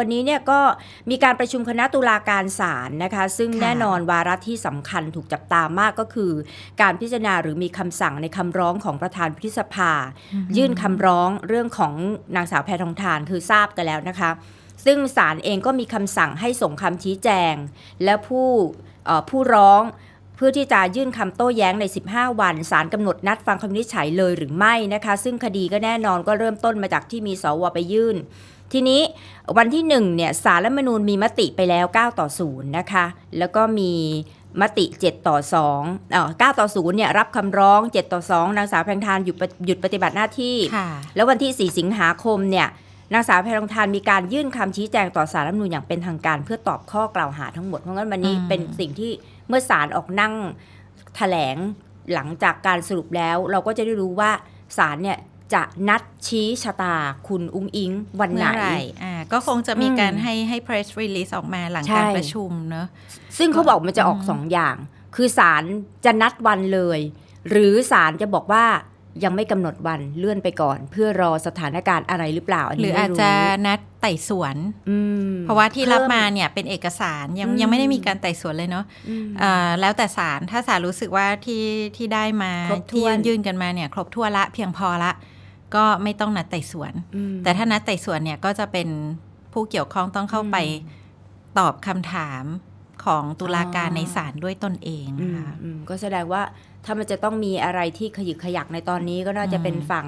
วันนี้เนี่ยก็มีการประชุมคณะตุลาการศาลนะคะ ซึ่งค่ะแน่นอนวาระที่สำคัญถูกจับตามากก็คือ การพิจารณาหรือมีคำสั่งในคำร้องของประธานพิสภา ยื่นคำร้องเรื่องของนางสาวแพทองทานคือทราบกันแล้วนะคะ ซึ่งศาลเองก็มีคำสั่งให้ส่งคำชี้แจง และผู้เอ่อผู้ร้องเพื่อที่จะยื่นคำโต้แย้งใน 15 วันศาลกำหนดนัดฟังคำวินิจฉัยเลยหรือไม่นะคะ ซึ่งคดีก็แน่นอนก็เริ่มต้นมาจากที่มีสวไปยื่น ทีนี้วันที่1เนี่ยสารรัฐธรรมนูญมีมติไปแล้ว 9 ต่อ 0 นะคะ แล้วก็มีมติ 7 ต่อ2เอ่อ9ต่อ0เนี่ยรับคำร้อง 7 ต่อ 2 นางสาวแพงทานหยุดปฏิหยุดปฏิบัติหน้าที่ค่ะแล้ววันที่ 4 สิงหาคมเนี่ยนางสาวแพรองทานมีการยื่นคำชี้แจงต่อสารรัฐธรรมนูญอย่างเป็นทางการเพื่อตอบข้อกล่าวหาทั้งหมด เพราะงั้นวันนี้อืมเป็นสิ่งที่เมื่อศาลออกนั่งแถลงหลังจากการสรุปแล้ว เราก็จะได้รู้ว่าศาลเนี่ย จะนัดชี้ชะตาคุณอุ้งอิงวันไหนเมื่อไหร่อ่าก็คงจะมีการอืมให้ให้ press release ออกมาหลังใช่การประชุมเนอะซึ่งเขาบอกมันจะออกอืมสองอย่าง คือศาลจะนัดวันเลย หรือศาลจะบอกว่ายังไม่กำหนดวันเลื่อนไปก่อน เพื่อรอสถานการณ์อะไรหรือเปล่าอันหรืนี้อไม่อาจรู้จะนัดไต่สวนอืมเพราะว่าที่รับเพิ่มาเนี่ยเป็นเอกสารยังอืมยังไม่ได้มีการไต่สวนเลยเนาะอืมอ่าแล้วแต่ศาลถ้าศาลรู้สึกว่าที่ที่ได้มาครบถ้ที่วนยื่นยื่นกันมาเนี่ย ครบถ้วนละเพียงพอละ ก็ไม่ต้องนัดไต่สวนอืมแต่ถ้านัดไต่สวนเนี่ยก็จะเป็นผู้เกี่ยวข้องต้องเข้าไปอืมตอบคำถามของตุลาการอ๋อในศาลด้วยตนเองอืนะมคะอืมก็แสดงว่าถ้ามันจะต้องมีอะไรที่ขยึกขยักในตอนนี้ก็น่าจะอืมเป็นฝั่ง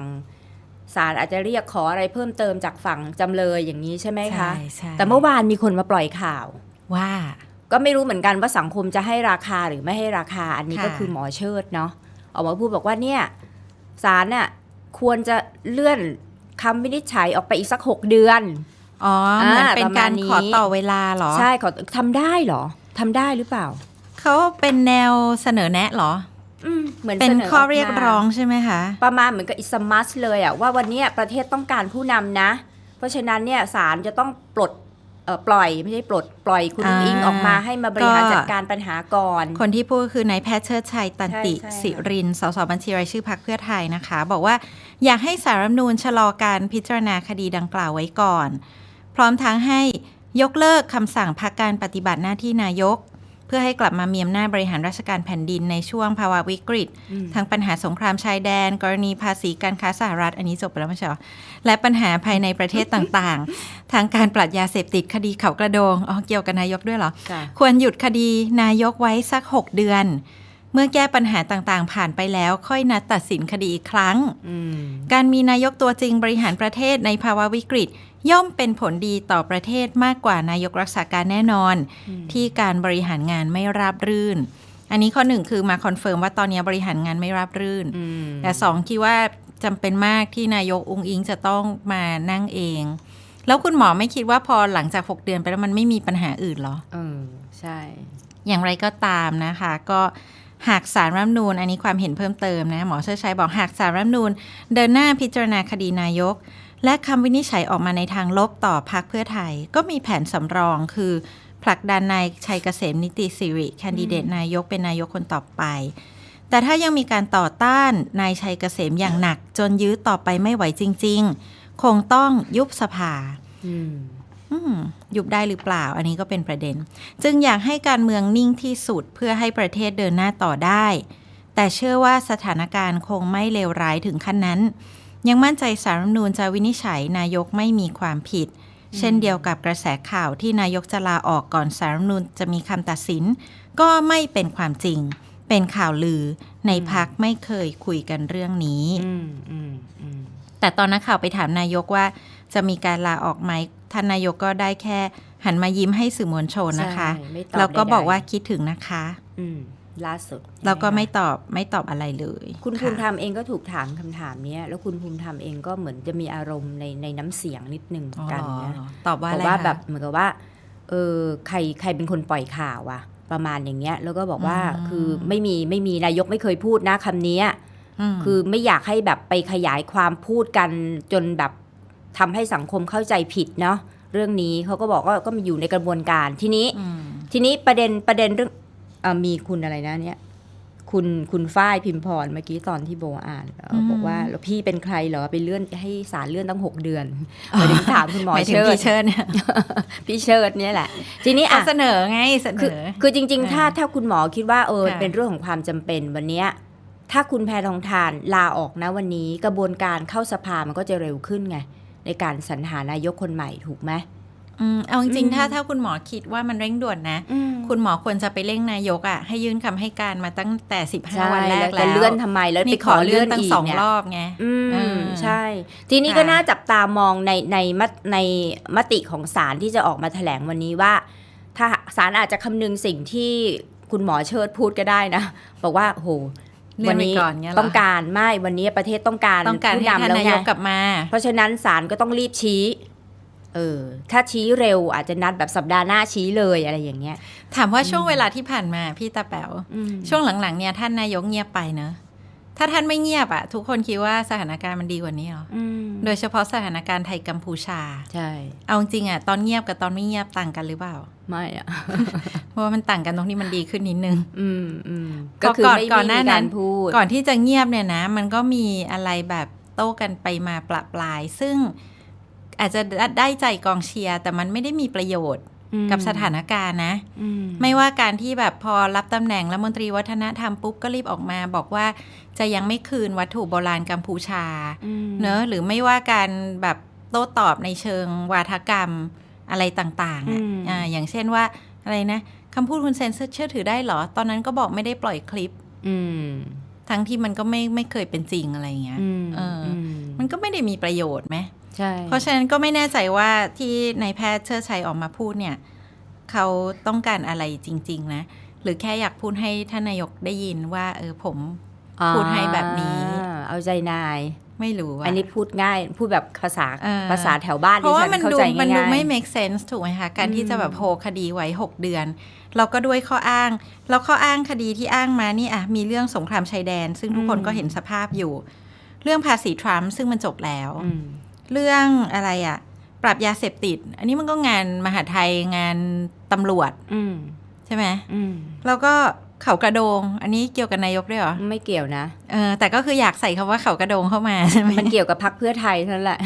ศาลอาจจะเรียกขออะไรเพิ่มเติมจากฝั่งจำเลยอย่างนี้ใช่ไหมคะใช่ใช่แต่เมื่อวานมีคนมาปล่อยข่าวว่าก็ไม่รู้เหมือนกันว่าสังคมจะให้ราคาหรือไม่ให้ราคา อันนี้ค่ะก็คือหมอเชิดเนาะออกมาพูดบอกว่าเนี่ยศาลน่ะ ควรจะเลื่อนคำวินิจฉัยออกไปอีกสักหกเดือน อ๋อเหมือนอ่าเป็นประมาณการนี้ขอต่อเวลาเหรอ ใช่ขอทำได้เหรอทำได้หรือเปล่า เขาเป็นแนวเสนอแนะเหรออืมเหมือนเป็นสนข้อมาเรียกร้องใช่ไหมคะ ประมาณเหมือนกับอิสมัสเลยอะว่าวันเนี้ยประเทศต้องการผู้นำนะ เพราะฉะนั้นเนี่ยศาลจะต้องปลดเอ่อ ปล่อยไม่ใช่ปลดปล่อยคุณอ่าอิงออกมาให้มาบริหารก็จัดการปัญหาก่อน คนที่พูดคือนายแพทย์เชิดชัยตันติใช่ใช่สิรินสสบัญชีรายชื่อพรรคเพื่อไทยนะคะ บอกว่าอยากให้สารรัฐธรรมนูญชะลอการพิจารณาคดีดังกล่าวไว้ก่อน พร้อมทั้งให้ยกเลิกคำสั่งพักการปฏิบัติหน้าที่นายก เพื่อให้กลับมามีอำนาจบริหารราชการแผ่นดินในช่วงภาวะวิกฤตอืมทั้งปัญหาสงครามชายแดน กรณีภาษีการค้าสหรัฐ อันนี้จบไปแล้วไม่ใช่เหรอและปัญหาภายในประเทศต่างๆ ทางการปราบยาเสพติดคดีเขากระโดงอ๋อเกี่ยวกับนายกด้วยเหรอค่ะควรหยุดคดีนายกไว้สัก 6 เดือน เมื่อแก้ปัญหาต่างๆ ผ่านไปแล้วค่อยนัดตัดสินคดีอีกครั้งอืมการมีนายกตัวจริงบริหารประเทศในภาวะวิกฤต ย่อมเป็นผลดีต่อประเทศมากกว่านายกรักษาการแน่นอนอืมที่การบริหารงานไม่ราบรื่น อันนี้ข้อหนึ่งคือมาคอนเฟิร์มว่าตอนนี้บริหารงานไม่ราบรื่นอืมแต่สองคิดว่าจำเป็นมากที่นายกองค์อิงจะต้องมานั่งเอง แล้วคุณหมอไม่คิดว่าพอหลังจาก 6 เดือนไปแล้วมันไม่มีปัญหาอื่นเหรอเออใช่ อย่างไรก็ตามนะคะ ก็ หากสารรัฐธรรมนูญอันนี้ความเห็นเพิ่มเติมนะหมอเชิดชัยบอกหากสารรัฐธรรมนูญเดินหน้าพิจารณาคดีนายก และคำวินิจฉัยออกมาในทางลบต่อพรรคเพื่อไทย ก็มีแผนสำรองคือผลักดันนายชัยเกษมนิติสิริแคนดิเดตนายกเป็นนายกคนต่อไป แต่ถ้ายังมีการต่อต้านนายชัยเกษมอย่างหนัก จนยื้อต่อไปไม่ไหวจริง ๆ คงต้องยุบสภาอืมอืม ยุบได้หรือเปล่า อันนี้ก็เป็นประเด็น จึงอยากให้การเมืองนิ่งที่สุดเพื่อให้ประเทศเดินหน้าต่อได้ แต่เชื่อว่าสถานการณ์คงไม่เลวร้ายถึงขั้นนั้น ยังมั่นใจสารรัฐธรรมนูญจะวินิจฉัยนายกไม่มีความผิด เช่นเดียวกับกระแสข่าวที่นายกจะลาออกก่อนสารรัฐธรรมนูญจะมีคำตัดสิน ก็ไม่เป็นความจริง เป็นข่าวลือในพักไม่เคยคุยกันเรื่องนี้ แต่ตอนนักข่าวไปถามนายกว่า จะมีการลาออกไหมท่านนายกก็ได้แค่หันมายิ้มให้สื่อมวลชนนะคะใช่ไม่ตอบแล้วก็ใดๆบอกว่าคิดถึงนะคะ อืมล่าสุดแล้วก็ไม่นะคะตอบไม่ตอบอะไรเลย คุณะภูมิธรรมเองก็ถูกถามคำถามเนี้ย แล้วคุณภูมิธรรมเองก็เหมือนจะมีอารมณ์ในในน้ำเสียงนิดนึงอ๋อกันนะตอบว่าบอะอกไรว่าคะแบบเหมือนกับว่าเออใครใครเป็นคนปล่อยข่าวอะประมาณอย่างเงี้ย แล้วก็บอกว่าอืมคือไม่มีไม่มีนายกไม่เคยพูดนะคำเนี้ยม คือไม่อยากให้แบบไปขยายความพูดกันจนแบบทำให้สังคมเข้าใจผิดเนาะเรื่องนี้เขาก็บอกว่าก็มีอยู่ในกระบวนการทีนี้มทีนี้ประเด็นประเด็นเรื่องเออมีคุณอะไรนะเนี่ยคุณคุณฝ้ายพิมพรเมื่อกี้ตอนที่โบอ่านเอ่ออมบอกว่าแล้วพี่เป็นใครเหรอไปเลื่อนให้สารเลื่อนตั้งหกเดือนไปถึงถามคุณหมอหมายถึงเชิดพี่เชิญเนี่ยพี่เชิดเนี่ยแหละ ทีนี้เขาอะเสนอไงเสนคืออคือจริง ๆ ถ้าอ่าถ้าคุณหมอคิดว่าเออค่ะเป็นเรื่องของความจำเป็นวันเนี้ย ถ้าคุณแพทองทานลาออกนะวันนี้กระบวนการเข้าสภามันก็จะเร็วขึ้นไง ในการสรรหานายกคนใหม่ถูกไหมอืมเอาจริงอืมๆถ้าถ้าคุณหมอคิดว่ามันเร่งด่วนนะ คุณหมอควรจะไปเร่งนายกอะ ให้ยื่นคำให้การมาตั้งแต่ใช่15วันแรกแต่แล้วเลื่อนทำไมแล้วไปนี่ขขออเลื่เลื่ออนนตั้งอีกสองเนี่ยรอบไงอืเอมอใช่ ทีนี้ค่ะก็น่าจับตามองในในมตในมติของศาลที่จะออกมาแถลงวันนี้ว่า ถ้าศาลอาจจะคำนึงสิ่งที่คุณหมอเชิดพูดก็ได้นะ บอกว่าโหเลื่ วัอนนไปนี้ก่อนเงี้ยเหรอต้องการไม่วันนี้ประเทศต้องการต้องการผู้ให้ท่านนำแล้วนาไงยกกลับมา เพราะฉะนั้นศาลก็ต้องรีบชี้เออถ้าชี้เร็วอาจจะนัดแบบสัปดาห์หน้าชี้เลยอะไรอย่างเงี้ย ถามว่าช่วงเวลาที่ผ่านมาพี่ตาแป๋วอืมช่วงหลังๆเนี่ยท่านนายกเงียบไปเนอะ ถ้าท่านไม่เงียบอะทุกคนคิดว่าสถานการณ์มันดีกว่านี้เหรออืมโดยเฉพาะสถานการณ์ไทยกัมพูชา ใช่ เอาจริงอะตอนเงียบกับตอนไม่เงียบต่างกันหรือเปล่า ไม่อะเพราะว่ามันต่างกันตรงที่มันดีขึ้นนิดนึง อืมอืมก็ก็คือก่อนไม่ก่อนไม่หน้ามีนั้การนพูดก่อนที่จะเงียบเนี่ยนะ มันก็มีอะไรแบบโต้กันไปมาปละปลาย ซึ่งอาจจะได้ใจกองเชียร์แต่มันไม่ได้มีประโยชน์อืม กับสถานการณ์นะอืมไม่ว่าการที่แบบพอรับตำแหน่งรัฐมนตรีวัฒนธรรมปุ๊บก็รีบออกมา บอกว่าจะยังไม่คืนวัตถุโบราณกัมพูชาอืมเนอะหรือไม่ว่าการแบบโต้ตอบในเชิงวาทกรรมอะไรต่างๆอะอ่าอย่างเช่นว่าอะไรนะคำพูดคุณเซนเชื่อถือได้เหรอ ตอนนั้นก็บอกไม่ได้ปล่อยคลิป อืมทั้งที่มันก็ไม่ไม่เคยเป็นจริงอะไรเงี้ยอืมเอออมมันก็ไม่ได้มีประโยชน์ไหมใช่ เพราะฉะนั้นก็ไม่แน่ใจว่าที่นายแพทย์เชิดชัยออกมาพูดเนี่ย เขาต้องการอะไรจริง ๆ นะ หรือแค่อยากพูดให้ท่านนายกได้ยินว่า เออผมพูดให้แบบนี้อ่าเอาใจนายไม่รู้อะอันนี้พูดง่ายพูดแบบภาษาเออภาษาแถวบ้านเพราะว่ามันเข้าดูใจมันดูง่ายๆไม่ make sense ถูกไหมคะการที่อืมจะแบบโฮคดีไว้ 6 เดือน เราก็ด้วยข้ออ้าง แล้วข้ออ้างคดีที่อ้างมานี่อะมีเรื่องสงครามชายแดน ซึ่งทุกคนก็เห็นสภาพอยู่ เรื่องภาษีทรัมป์ซึ่งมันจบแล้วอืม เรื่องอะไรอะปรับยาเสพติด อันนี้มันก็งานมหาดไทยงานตำรวจอืมใช่ไหมอืมแล้วก็เขากระโดง อันนี้เกี่ยวกับนายกด้วยเหรอ ไม่เกี่ยวนะเออแต่ก็คืออยากใส่คำว่าเขากระโดงเข้ามาใช่ไหมมันเกี่ยวกับพักเพื่อไทยเท่านั้นแหละ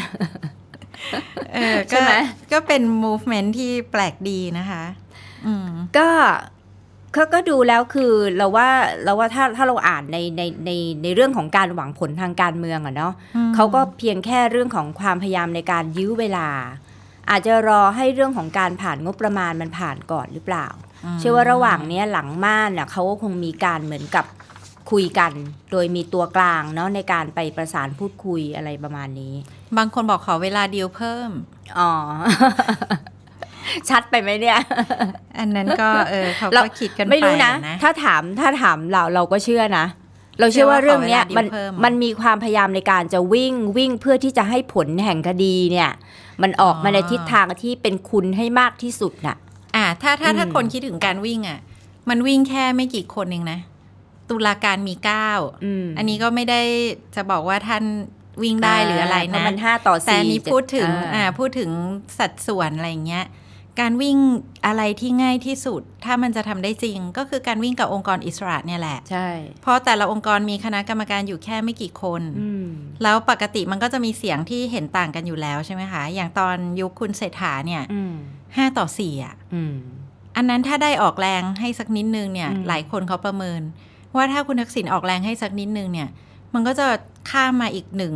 เออใช่ไหมก็ก็เป็น movement ที่แปลกดีนะคะอืมก็ เขาก็ดูแล้วคือเราว่าเราว่าถ้าถ้าเราอ่านในในในในเรื่องของการหวังผลทางการเมืองอะเนาะอืมเขาก็เพียงแค่เรื่องของความพยายามในการยื้อเวลา อาจจะรอให้เรื่องของการผ่านงบประมาณมันผ่านก่อนหรือเปล่า เชื่อว่าระหว่างเนี้ยหลังม่านน่ะเขาก็คงมีการเหมือนกับคุยกัน โดยมีตัวกลางเนาะในการไปประสานพูดคุยอะไรประมาณนี้ บางคนบอกขอเวลาเดียวเพิ่มอ๋อ ชัดไปไหมเนี่ย อันนั้นก็เออเขาเราก็คิดกันไปไม่รู้นะนะ ถ้าถามถ้าถามเราเราก็เชื่อนะ เราเชื่อว่าเชื่อว่าเรื่องเนี้ยขอเวลามันเพิ่มมันมีความพยายามในการจะวิ่งวิ่งเพื่อที่จะให้ผลแห่งคดีเนี่ย มันออกมาในทิศทางที่เป็นคุณให้มากที่สุดน่ะ อ่า ถ้าถ้าถ้าอืมคนคิดถึงการวิ่งอะ มันวิ่งแค่ไม่กี่คนเองนะ ตุลาการมีเก้าอืมอันนี้ก็ไม่ได้จะบอกว่าท่านวิ่งได้หรืออะไรเพนะราะมันห้าต่อแต่สี่อันนี้พูดถึงอ่าอ่าพูดถึงสัดส่วนอะไรอย่างเงี้ย การวิ่งอะไรที่ง่ายที่สุด ถ้ามันจะทำได้จริง ก็คือการวิ่งกับองค์กรอิสระเนี่ยแหละ ใช่ เพราะแต่ละองค์กรมีคณะกรรมการอยู่แค่ไม่กี่คนอืมแล้วปกติมันก็จะมีเสียงที่เห็นต่างกันอยู่แล้วใช่ไหมคะ อย่างตอนยุคคุณเศรษฐาเนี่ยอืมห้าต่อสี่อะอืมอันนั้นถ้าได้ออกแรงให้สักนิดนึงเนี่ยอืมหลายคนเขาประเมิน ว่าถ้าคุณทักษิณออกแรงให้สักนิดนึงเนี่ย มันก็จะข้ามมาอีกหนึ่ง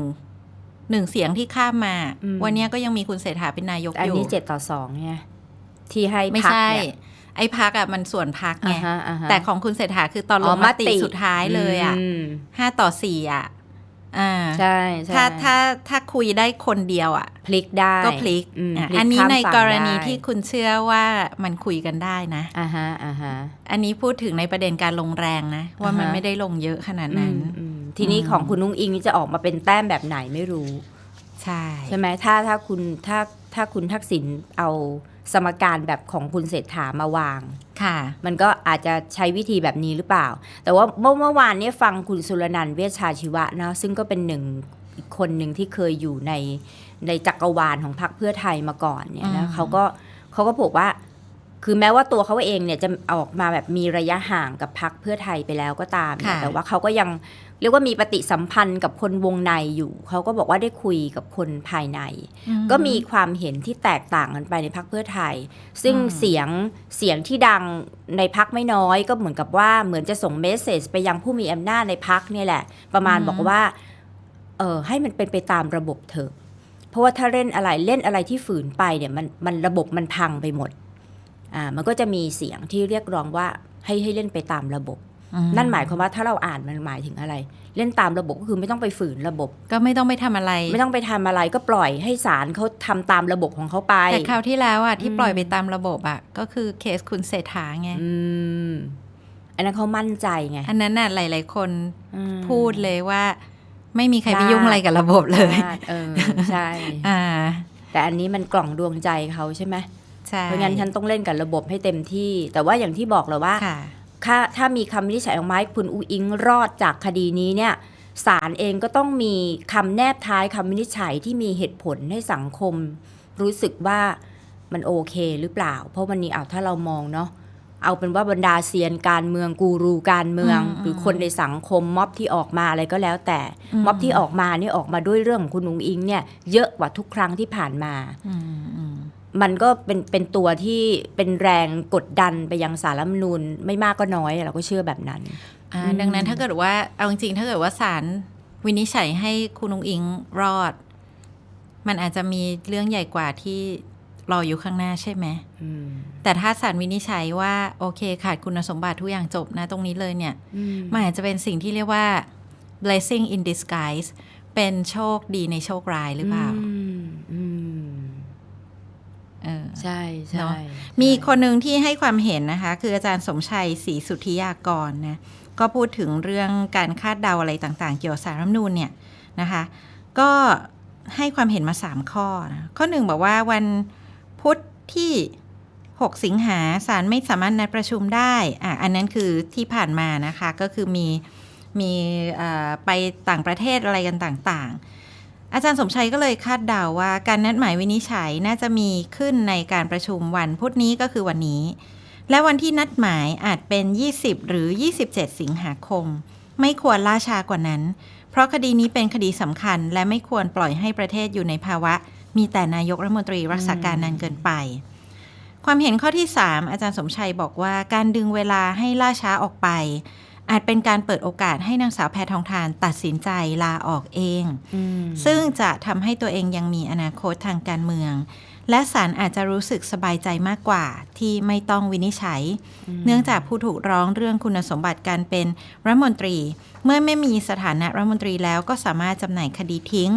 หนึ่งเสียงที่ข้ามมา วันเนี้ยก็ยังมีคุณเศรษฐาเป็นนายกอันอยู่นี้เจ็ดต่อสองไง ที่ให้ไม่พักใช่เนี่ยไอ้พักอะมันส่วนพักไงอ่าฮะอ่าฮะแต่ของคุณเศรษฐาคือตอนลอ๋องมมติติสุดท้ายเลยอะมห้าต่อสี่อะอ่าใช่ใช่ถ้าถ้าถ้าคุยได้คนเดียวอะ พลิกได้ก็พลิกอืมอะพลิกอันนี้ข้ามในฝั่งกรณีได้ที่คุณเชื่อว่ามันคุยกันได้นะอ่าฮะอ่าฮะอันนี้พูดถึงในประเด็นการลงแรงนะ ว่ามันอ่าฮะไม่ได้ลงเยอะขนาดนั้นอืมอืมทีนี้อืมของคุณนุ้งอิงนี่จะออกมาเป็นแต้มแบบไหนไม่รู้ ใช่ใช่ไหมถ้าถ้าคุณถ้าถ้าคุณทักษิณเอา สมการแบบของคุณเศรษฐามาวาง ค่ะ มันก็อาจจะใช้วิธีแบบนี้หรือเปล่า แต่ว่าเมื่อเมื่อวานเนี้ฟังคุณสุรนันท์เวชชาชีวะนะซึ่งก็เป็นหนึ่งอีกคนหนึ่งที่เคยอยู่ในในจักรวาลของพรรคเพื่อไทยมาก่อนเนี่ยนะอืมเขาก็เขาก็บอกว่า คือแม้ว่าตัวเขาเองเนี่ยจะออกมาแบบมีระยะห่างกับพักเพื่อไทยไปแล้วก็ตามเนี่ยค่ะแต่ว่าเขาก็ยัง เรียกว่ามีปฏิสัมพันธ์กับคนวงในอยู่ เขาก็บอกว่าได้คุยกับคนภายในอืก็มีความเห็นที่แตกต่างกันไปในพักเพื่อไทย ซึ่งอืมเสียงเสียงที่ดังในพักไม่น้อย ก็เหมือนกับว่าเหมือนจะส่งเมสเซจไปยังผู้มีอำนาจในพักเนี่ยแหละ ประมาณบอกว่าเออให้มันเป็นไปตามระบบเถอะ เพราะว่าถ้าเล่นอะไรเล่นอะไรที่ฝืนไปเนี่ยมันมันระบบมันพังไปหมดอ่ามันก็จะมีเสียงที่เรียกร้องว่าให้ให้เล่นไปตามระบบอื นั่นหมายความว่าถ้าเราอ่านมันหมายถึงอะไร เล่นตามระบบก็คือไม่ต้องไปฝืนระบบ ก็ไม่ต้องไปทำอะไร ไม่ต้องไปทำอะไรก็ปล่อยให้ศาลเขาทำตามระบบของเขาไปแต่คราวที่แล้วอะที่อืมปล่อยไปตามระบบอะก็คือเคสคุณเศรษฐาไงอืมอันนั้นเขามั่นใจไงอันนั้นน่ะหลาย ๆ คนอืมพูดเลยว่า ไม่มีใครไปได้ยุ่งอะไรกับระบบเลยเออใช่อ่าแต่อันนี้มันกล่องดวงใจเขาใช่ไหมใช่เพราะงั้นฉันต้องเล่นกับระบบให้เต็มที่ แต่ว่าอย่างที่บอกเลยว่าค่ะ ถ้าถ้ามีคำวินิจฉัยออกมาให้คุณอูอิงรอดจากคดีนี้เนี่ยศาลเองก็ต้องมีคำแนบท้ายคำวินิจฉัยที่มีเหตุผลให้สังคม รู้สึกว่ามันโอเคหรือเปล่า เพราะวันนี้เอาถ้าเรามองเนาะเอาเป็นว่าบรรดาเซียนการเมืองกูรูการเมืองอืมหรือคนในสังคมม็อบที่ออกมาอะไรก็แล้วแต่อืมม็อบที่ออกมานี่ออกมาด้วยเรื่องของคุณอุงอิงเนี่ยเยอะกว่าทุกครั้งที่ผ่านมาอื มอืมมันก็เป็นเป็นตัวที่เป็นแรงกดดันไปยังสารรัฐธรรมนูญไม่มากก็น้อยเราก็เชื่อแบบนั้นอ่าอืมดังนั้นถ้าเกิดว่าเอาจริงๆถ้าเกิดว่าศาลวินิจฉัยให้คุณนุงอิงรอด มันอาจจะมีเรื่องใหญ่กว่าที่รออยู่ข้างหน้าใช่ไหมอืมแต่ถ้าศาลวินิจฉัยว่าโอเคขาดคุณสมบัติทุกอย่างจบนะตรงนี้เลยเนี่ยมันอาจจะเป็นสิ่งที่เรียกว่า blessing in disguise เป็นโชคดีในโชคร้ายหรือเปล่าอืมอืมเออ ใช่เนใช่อะมีคนหนึ่งที่ให้ความเห็นนะคะ คืออาจารย์สมชัยศรีสุทธิยากรนะก็พูดถึงเรื่องการคาดเดาอะไรต่างๆ เกี่ยวกับสารรัฐธรรมนูญเนี่ยนะคะ ก็ให้ความเห็นมา 3 ข้อนะข้อหนึ่งบอกว่าวันพุธที่ 6 สิงหาศาลไม่สามารถนัดประชุมได้อะอันนั้นคือที่ผ่านมานะคะก็คือมีมีเอ่อไปต่างประเทศอะไรกันต่างๆ อาจารย์สมชัยก็เลยคาดเดาว่าการนัดหมายวินิจฉัยน่าจะมีขึ้นในการประชุมวันพุธนี้ก็คือวันนี้ และวันที่นัดหมายอาจเป็น 20 หรือ 27 สิงหาคม ไม่ควรล่าช้ากว่านั้น เพราะคดีนี้เป็นคดีสำคัญ และไม่ควรปล่อยให้ประเทศอยู่ในภาวะ มีแต่นายกรัฐมนตรีรักษาการนานเกินไป ความเห็นข้อที่ 3 อาจารย์สมชัยบอกว่าการดึงเวลาให้ล่าช้าออกไป อาจเป็นการเปิดโอกาสให้นางสาวแพทองทานตัดสินใจลาออกเองอืมซึ่งจะทำให้ตัวเองยังมีอนาคตทางการเมือง และศาลอาจจะรู้สึกสบายใจมากกว่าที่ไม่ต้องวินิจฉัย เนื่องจากผู้ถูกร้องเรื่องคุณสมบัติการเป็นรัฐมนตรี เมื่อไม่มีสถานะรัฐมนตรีแล้วก็สามารถจำหน่ายคดีทิ้ง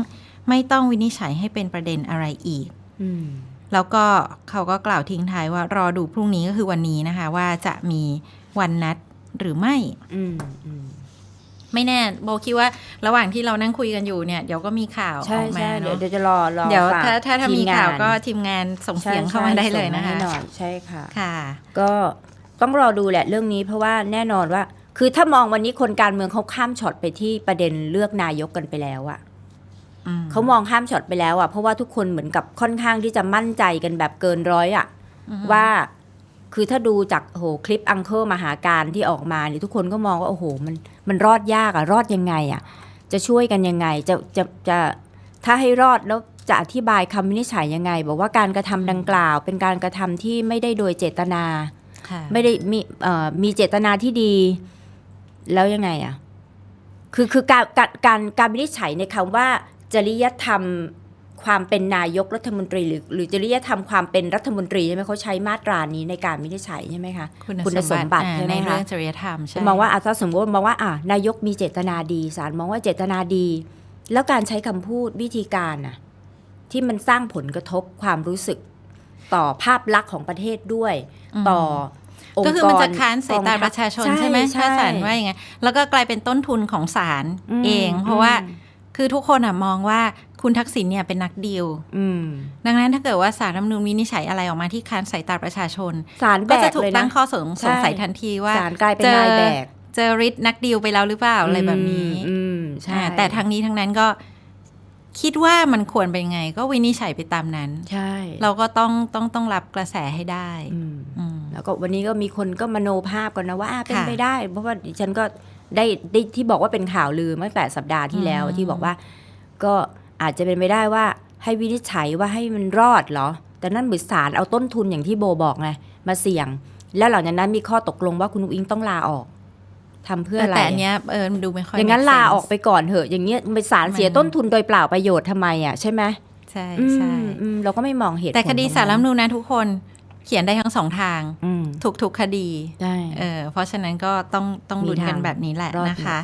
ไม่ต้องวินิจฉัยให้เป็นประเด็นอะไรอีกอืมแล้วก็เขาก็กล่าวทิ้งท้ายว่ารอดูพรุ่งนี้ก็คือวันนี้นะคะ ว่าจะมีวันนัด หรือไม่อืมอืมไม่แน่โบคิดว่าระหว่างที่เรานั่งคุยกันอยู่เนี่ยเดี๋ยวก็มีข่าวอใช่อกมาใช่เดี๋ยวเนาะเดี๋ยวจะรอรอเดี๋ยวฝกถ้าถ้าถ้ามีทีงนข่าวก็ทีมงานส่งเสียงเข้ามาได้เลยนะใช่คะส่งมาให้หน่อยใช่ค่ะค่ะ ก็ต้องรอดูแหละเรื่องนี้เพราะว่าแน่นอนว่า คือถ้ามองวันนี้คนการเมืองเขาข้ามช็อตไปที่ประเด็นเลือกนายกกันไปแล้วอะอืมเขามองข้ามช็อตไปแล้วอะเพราะว่าทุกคนเหมือนกับค่อนข้างที่จะมั่นใจกันแบบเกินร้อยอะอืมว่า คือถ้าดูจากโอ้โหคลิปอังเคิลมหาการที่ออกมาเนี่ยทุกคนก็มองว่าโอ้โหมันมันรอดยากอะรอดยังไงอะจะช่วยกันยังไงจะจะจะถ้าให้รอดแล้วจะอธิบายคำวินิจฉัยยังไง บอกว่าการกระทำดังกล่าว เป็นการกระทำที่ไม่ได้โดยเจตนาค่ะไม่ได้มีเอ่อมีเจตนาที่ดี แล้วยังไงอะคือคือการการการการวินิจฉัยในคำว่าจริยธรรม ความเป็นนายกรัฐมนตรี หรือหรือจริยธรรมความเป็นรัฐมนตรีใช่ไหมเขาใช้มาตรานี้ในการวินิจฉัยใช่ไหมคะคุณสมบัติอ่าใช่ไหมในคะเรื่องจริยธรรมใช่มองว่าอะถ้าสมมติว่ามองว่าอะนายกมีเจตนาดีศาลมองว่าเจตนาดี แล้วการใช้คำพูดวิธีการน่ะที่มันสร้างผลกระทบความรู้สึกต่อภาพลักษณ์ของประเทศด้วยมต่อองก็ค์คือกมันรจะค้านสายตากองทัพประชาชนใช่ไหมถ้าศาลว่าอย่างไงแล้วก็กลายเป็นต้นทุนของศาลมเอง เพราะว่าอืม คือทุกคนอะมองว่าคุณทักษิณเนี่ยเป็นนักดีลอืมดังนั้นถ้าเกิดว่าสารรัฐธรรมนูญวินิจฉัยอะไรออกมาที่ค้านสายตาประชาชนศาลแบก็จะกถูเลกยตั้นะงข้อสงใช่สงสัยทันทีว่าศาลกลายเป็นเจอนายแบกเจอฤทธิ์นักดีลไปแล้วหรือเปล่าอะไรแบบนี้อืมใช่อ่าแต่ทั้งนี้ทั้งนั้นก็คิดว่ามันควรเป็นไง ก็วินิจฉัยไปตามนั้น ใช่ เราก็ต้องต้องต้องรับกระแสให้ได้อืมอืมแล้วก็วันนี้ก็มีคนก็มโนภาพกันนะว่าอะเป็นค่ะไปได้ เพราะว่าดิฉันก็ ได้ได้ที่บอกว่าเป็นข่าวลือเมื่อแปดสัปดาห์ที่แล้วอืมที่บอกว่า ก็อาจจะเป็นไปได้ว่าให้วินิจฉัยว่าให้มันรอดเหรอ แต่นั่นเหมือนศาลเอาต้นทุนอย่างที่โบบอกไงมาเสี่ยง แล้วหลังจากนั้นมีข้อตกลงว่าคุณอุ้งอิงต้องลาออกทำเพื่ออะไรแต่อันเนี้ยเออมันดูไม่ค่อยอย่างนั้น make ลา sense ออกไปก่อนเถอะ อย่างเงี้ยไปศาลเสียมันต้นทุนโดยเปล่าประโยชน์ทำไมอะใช่ไหมใช่อืมใช่อืมเราก็ไม่มองเหตุแต่คดีผลตรงสารรัฐธรรมนั้นนูญนะทุกคน เขียนได้ทั้งสองทางอืมทุกๆคดีใช่เออเพราะฉะนั้นก็ต้องต้องมีลุ้นกันทางแบบนี้แหละรอดนะคะ